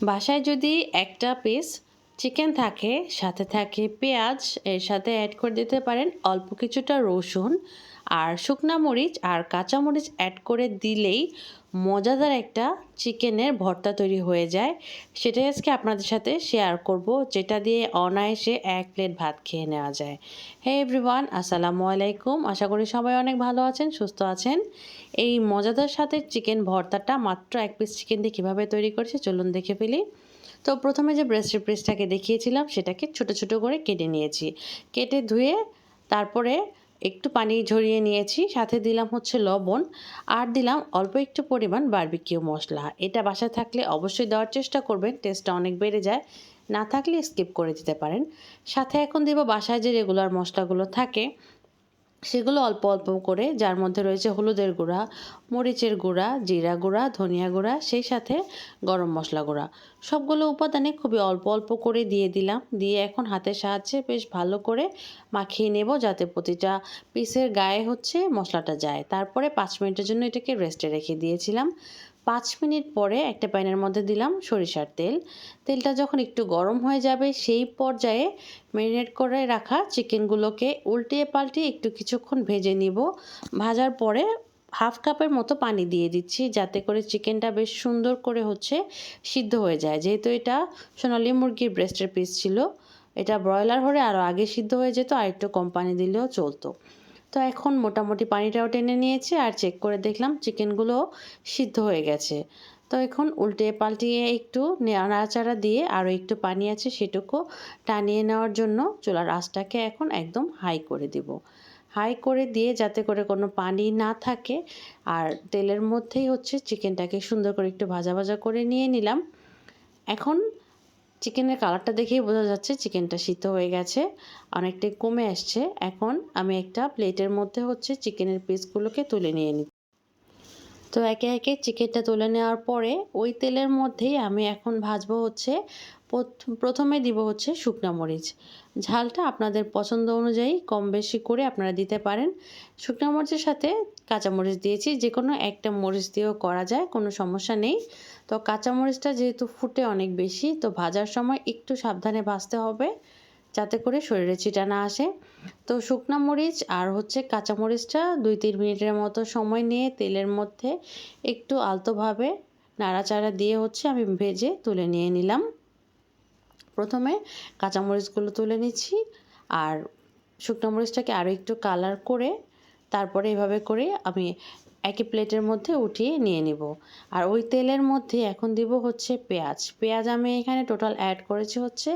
বাসায় যদি একটা পিস চিকেন থাকে, সাথে থাকে পেঁয়াজ, এর সাথে অ্যাড করে দিতে পারেন অল্প কিছুটা রসুন আর শুকনা মরিচ আর কাঁচা মরিচ অ্যাড করে দিলেই মজাদার একটা চিকেনের ভর্তা তৈরি হয়ে যায়। সেটাই আজকে আপনাদের সাথে শেয়ার করব, যেটা দিয়ে অনায়াসে এক প্লেট ভাত খেয়ে নেওয়া যায়। হে এভরিওয়ান আসসালামু আলাইকুম। আশা করি সবাই অনেক ভালো আছেন, সুস্থ আছেন। এই মজাদার সাথে চিকেন ভর্তাটা মাত্র এক পিস চিকেন দিয়ে কীভাবে তৈরি করছে চলুন দেখে ফেলি। তো প্রথমে যে ব্রেস্ট পিসটাকে দেখিয়েছিলাম, সেটাকে ছোট ছোট করে কেটে নিয়েছি। কেটে ধুয়ে তারপরে একটু পানি ঝরিয়ে নিয়েছি, সাথে দিলাম হচ্ছে লবণ, আর দিলাম অল্প একটু পরিমাণ বার্বিকিউ মশলা। এটা বাসায় থাকলে অবশ্যই দেওয়ার চেষ্টা করবেন টেস্টটা অনেক বেড়ে যায়। না থাকলে স্কিপ করে দিতে পারেন। সাথে এখন দেব বাসায় যে রেগুলার মশলাগুলো থাকে সেগুলো অল্প অল্প করে, যার মধ্যে রয়েছে হলুদের গুঁড়া, মরিচের গুঁড়া, জিরা গুঁড়া, ধনিয়া গুঁড়া, সেই সাথে গরম মশলা গুঁড়া। সবগুলো উপাদানে খুবই অল্প অল্প করে দিয়ে দিলাম। দিয়ে এখন হাতের সাহায্যে বেশ ভালো করে মাখিয়ে নেব যাতে প্রতিটা পিসের গায়ে হচ্ছে মশলাটা যায়। তারপরে পাঁচ মিনিটের জন্য এটাকে রেস্টে রেখে দিয়েছিলাম। পাঁচ মিনিট পরে একটা প্যানের মধ্যে দিলাম সরিষার তেল। তেলটা যখন একটু গরম হয়ে যাবে, সেই পর্যায়ে ম্যারিনেট করে রাখা চিকেনগুলোকে উল্টিয়ে পাল্টিয়ে একটু কিছুক্ষণ ভেজে নিব। ভাজার পরে হাফ কাপের মতো পানি দিয়ে দিচ্ছি, যাতে করে চিকেনটা বেশ সুন্দর করে হচ্ছে সিদ্ধ হয়ে যায়। যেহেতু এটা সোনালি মুরগির ব্রেস্টের পিস ছিল, এটা ব্রয়লার হলে আরও আগে সিদ্ধ হয়ে যেত, আর একটু কম পানি দিলেও চলতো। তো এখন মোটামুটি পানিটাও টেনে নিয়েছি আর চেক করে দেখলাম চিকেনগুলো সিদ্ধ হয়ে গেছে। তো এখন উল্টে পাল্টিয়ে একটু নাড়াচাড়া দিয়ে আরও একটু পানি আছে সেটুকু টানিয়ে নেওয়ার জন্য চুলার আঁচটাকে এখন একদম হাই করে দিব। হাই করে দিয়ে যাতে করে কোনো পানি না থাকে আর তেলের মধ্যেই হচ্ছে চিকেনটাকে সুন্দর করে একটু ভাজা ভাজা করে নিয়ে নিলাম। এখন চিকেনের কালারটা দেখেই বোঝা যাচ্ছে চিকেনটা সিদ্ধ হয়ে গেছে, অনেকটাই কমে আসছে। এখন আমি একটা প্লেটের মধ্যে হচ্ছে চিকেনের পিসগুলোকে তুলে নিয়ে নিই তো একে একে চিকেনটা তুলে নেওয়ার পরে ওই তেলের মধ্যেই আমি এখন ভাজবো হচ্ছে প্রথমে দিব হচ্ছে শুকনা মরিচ। ঝালটা আপনাদের পছন্দ অনুযায়ী কম বেশি করে আপনারা দিতে পারেন। শুকনো মরিচের সাথে কাঁচা মরিচ দিয়েছি যে কোনো একটা মরিচ দিয়েও করা যায়, কোনো সমস্যা নেই। তো কাঁচা মরিচটা যেহেতু ফুটে অনেক বেশি, তো ভাজার সময় একটু সাবধানে ভাজতে হবে, যাতে করে শরীরে ছিটা না আসে। তো শুকনো মরিচ আর হচ্ছে কাঁচা মরিচটা দুই তিন মিনিটের মতো সময় নিয়ে তেলের মধ্যে একটু আলতোভাবে নাড়াচাড়া দিয়ে হচ্ছে আমি ভেজে তুলে নিয়ে নিলাম। প্রথমে কাঁচামরিচগুলো তুলে নিচ্ছি আর শুকনো মরিচটাকে আরও একটু কালার করে তারপরে এভাবে করে আমি একই প্লেটের মধ্যে উঠিয়ে নিয়ে নিব। আর ওই তেলের মধ্যে এখন দিব হচ্ছে পেঁয়াজ। পেঁয়াজ আমি এখানে টোটাল অ্যাড করেছি হচ্ছে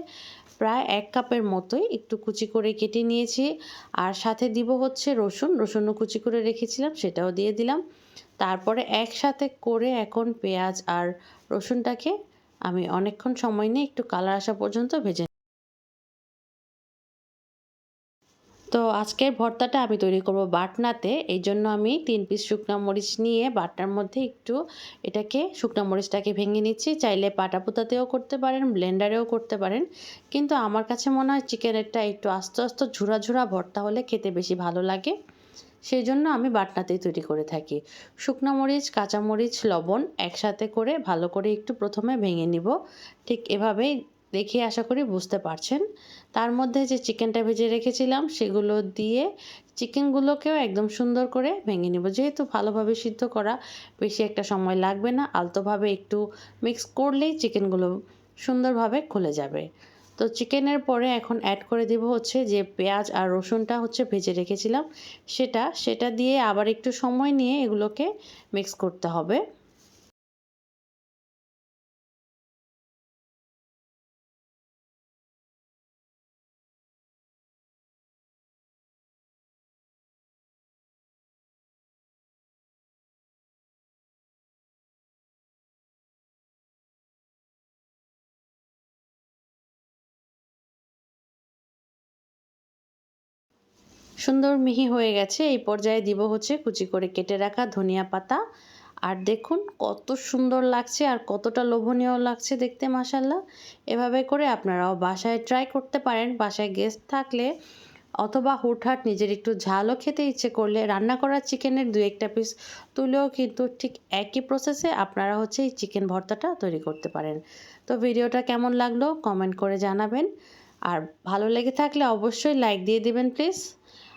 প্রায় এক কাপের মতোই একটু কুচি করে কেটে নিয়েছি। আর সাথে দিব হচ্ছে রসুন, রসুনও কুচি করে রেখেছিলাম, সেটাও দিয়ে দিলাম। তারপরে একসাথে করে এখন পেঁয়াজ আর রসুনটাকে আমি অনেকক্ষণ সময় নিয়ে একটু কালার আসা পর্যন্ত ভেজে তো আজকের ভর্তাটা আমি তৈরি করব বাটনাতে, এই জন্য আমি তিন পিস শুকনা মরিচ নিয়ে বাটনার মধ্যে একটু এটাকে, শুকনা মরিচটাকে ভেঙে নিচ্ছি। চাইলে পাটা পুতাতেও করতে পারেন, ব্লেন্ডারেও করতে পারেন। কিন্তু আমার কাছে মনে হয় চিকেনেরটা একটু আস্তে আস্তে ঝুরা ঝুরা ভর্তা হলে খেতে বেশি ভালো লাগে। সেই জন্য আমি বাটনাতেই তৈরি করে থাকি। শুকনো মরিচ কাঁচামরিচ লবণ একসাথে করে ভালো করে একটু প্রথমে ভেঙে নিব। ঠিক এভাবেই দেখে আশা করি বুঝতে পারছেন। তার মধ্যে যে চিকেনটা ভেজে রেখেছিলাম সেগুলো দিয়ে চিকেনগুলোকেও একদম সুন্দর করে ভেঙে নেব। যেহেতু ভালোভাবে সিদ্ধ করা বেশি একটা সময় লাগবে না, আলতোভাবে একটু মিক্স করলেই চিকেনগুলো সুন্দরভাবে খুলে যাবে। তো চিকেনের পরে এখন অ্যাড করে দেব হচ্ছে যে পেঁয়াজ আর রসুনটা হচ্ছে ভেজে রেখেছিলাম। সেটা সেটা দিয়ে আবার একটু সময় নিয়ে এগুলোকে মিক্স করতে হবে। সুন্দর মিহি হয়ে গেছে। এই পর্যায়ে দিব হচ্ছে কুচি করে কেটে রাখা ধনিয়া পাতা। আর দেখুন কত সুন্দর লাগছে আর কতটা লোভনীয় লাগছে দেখতে মাসাল্লাহ এভাবে করে আপনারাও বাসায় ট্রাই করতে পারেন। বাসায় গেস্ট থাকলে অথবা হুটহাট নিজের একটু ঝালও খেতে ইচ্ছে করলে রান্না করা চিকেনের দু একটা পিস তুলেও কিন্তু ঠিক একই প্রসেসে আপনারা হচ্ছে এই চিকেন ভর্তাটা তৈরি করতে পারেন। তো ভিডিওটা কেমন লাগল? কমেন্ট করে জানাবেন। আর ভালো লেগে থাকলে অবশ্যই লাইক দিয়ে দেবেন প্লিজ